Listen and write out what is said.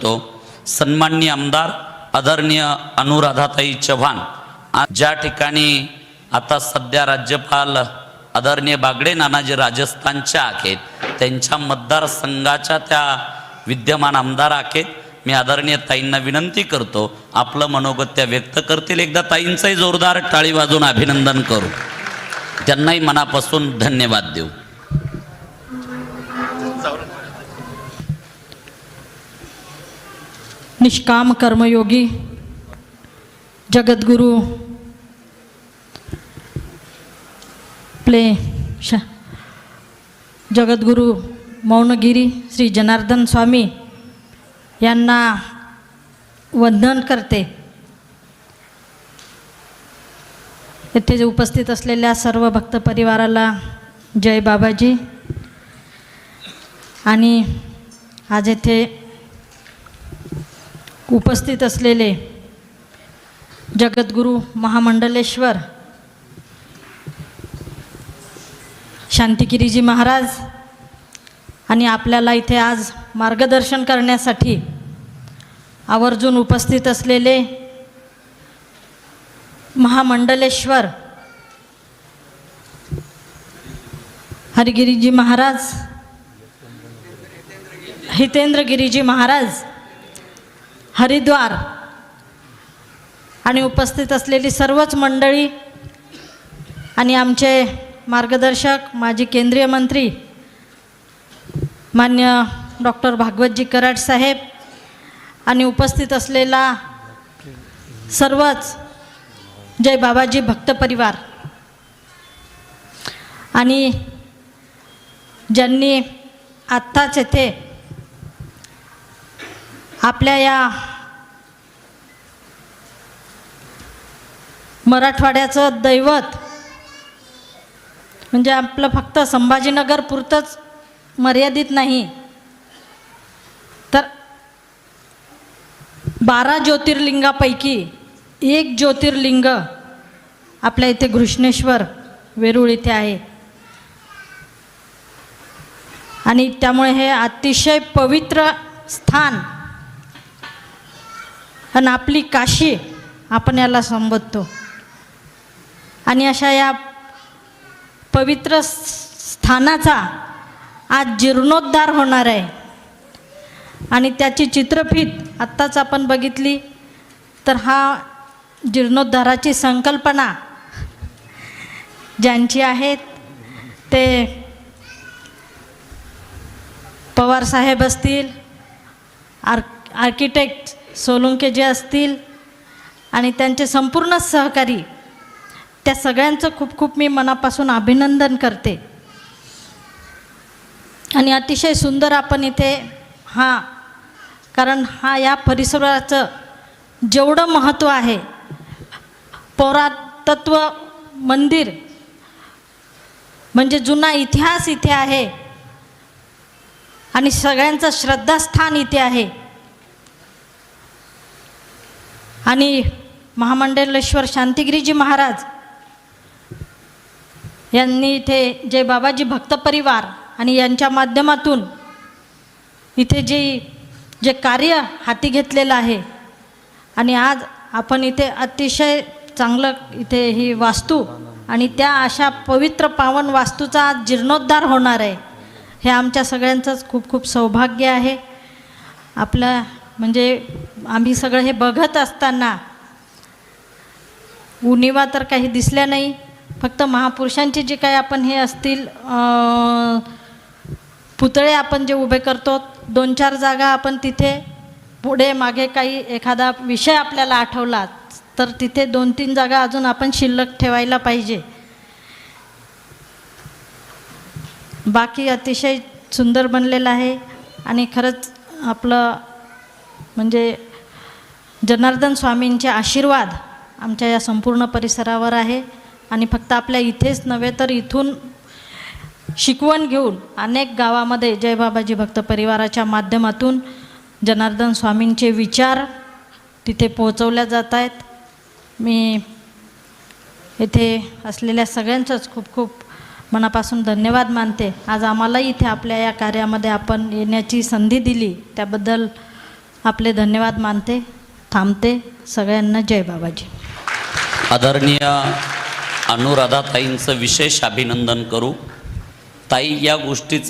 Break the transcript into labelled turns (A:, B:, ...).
A: करतो. सन्माननीय आमदार आदरणीय अनुराधाताई चव्हाण. ज्या ठिकाणी आता सध्या राज्यपाल आदरणीय बागडे नानाजी राजस्थानच्या आहेत त्यांच्या मतदारसंघाच्या त्या विद्यमान आमदार आहेत मी आदरणीय ताईंना विनंती करतो आपलं मनोगत त्या व्यक्त करतील. एकदा ताईंचंही जोरदार टाळी वाजून अभिनंदन करू. त्यांनाही मनापासून धन्यवाद देऊ.
B: निष्काम कर्मयोगी जगद्गुरु प्ले श जगद्गुरु मौनगिरी श्री जनार्दन स्वामी यांना वंदन करते. येथे जे उपस्थित असलेल्या सर्व भक्त परिवाराला जय बाबाजी. आणि आज येथे उपस्थित असलेले जगद्गुरू महामंडलेश्वर शांतिगिरीजी महाराज आणि आपल्याला इथे आज मार्गदर्शन करण्यासाठी आवर्जून उपस्थित असलेले महामंडलेश्वर हरिगिरीजी महाराज हितेंद्रगिरीजी महाराज हरिद्वार. आणि उपस्थित असलेली सर्वच मंडळी आणि आमचे मार्गदर्शक माजी केंद्रीय मंत्री मान्य डॉक्टर भागवतजी कराड साहेब आणि उपस्थित असलेला सर्वच जय बाबाजी भक्त परिवार. आणि ज्यांनी आत्ताच येथे आपल्या या मराठवाड्याचं दैवत म्हणजे आपलं फक्त संभाजीनगर पुरतंच मर्यादित नाही तर बारा ज्योतिर्लिंगापैकी एक ज्योतिर्लिंग आपल्या इथे घृष्णेश्वर वेरूळ इथे आहे. आणि त्यामुळे हे अतिशय पवित्र स्थान आणि आपली काशी आपण याला संबोधतो. आणि अशा या पवित्र स्थानाचा आज जीर्णोद्धार होणार आहे. आणि त्याची चित्रफीत आत्ताच आपण बघितली तर हा जीर्णोद्धाराची संकल्पना ज्यांची आहेत ते पवार साहेब असतील आर्क आर्किटेक्ट सोलुंके जे असतील आणि त्यांचे संपूर्ण सहकारी त्या सगळ्यांचं खूप खूप मी मनापासून अभिनंदन करते. आणि अतिशय सुंदर आपण इथे हा कारण हा या परिसराचं जेवढं महत्त्व आहे पौरातत्व मंदिर म्हणजे जुना इतिहास इथे आहे आणि सगळ्यांचं श्रद्धास्थान इथे आहे. आणि महामंडलेश्वर शांतिगिरीजी महाराज यांनी इथे जे बाबाजी भक्त परिवार आणि यांच्या माध्यमातून इथे जे जे कार्य हाती घेतलेलं आहे आणि आज आपण इथे अतिशय चांगलं इथे ही वास्तू आणि त्या अशा पवित्र पावन वास्तूचा आज जीर्णोद्धार होणार आहे हे आमच्या सगळ्यांचंच खूप खूप सौभाग्य आहे. आपल्या म्हणजे आम्ही सगळं हे बघत असताना उणिवा तर काही दिसल्या नाही फक्त महापुरुषांची जे काही आपण हे असतील पुतळे आपण जे उभे करतो दोन चार जागा आपण तिथे पुढे मागे काही एखादा विषय आपल्याला आठवला तर तिथे दोन तीन जागा अजून आपण शिल्लक ठेवायला पाहिजे. बाकी अतिशय सुंदर बनलेलं आहे आणि खरंच आपलं म्हणजे जनार्दन स्वामींचे आशीर्वाद आमच्या या संपूर्ण परिसरावर आहे. आणि फक्त आपल्या इथेच नव्हे तर इथून शिकवण घेऊन अनेक गावामध्ये जय बाबाजी भक्त परिवाराच्या माध्यमातून जनार्दन स्वामींचे विचार तिथे पोहोचवल्या जात आहेत. मी येथे असलेल्या सगळ्यांचंच खूप खूप मनापासून धन्यवाद मानते. आज आम्हालाही इथे आपल्या या कार्यामध्ये आपण येण्याची संधी दिली. त्याबद्दल आपले धन्यवाद मानते थांबते. सगळ्यांना जय बाबाजी.
A: आदरणीय अनुराधाताईंचं विशेष अभिनंदन करू. ताई या गोष्टीचा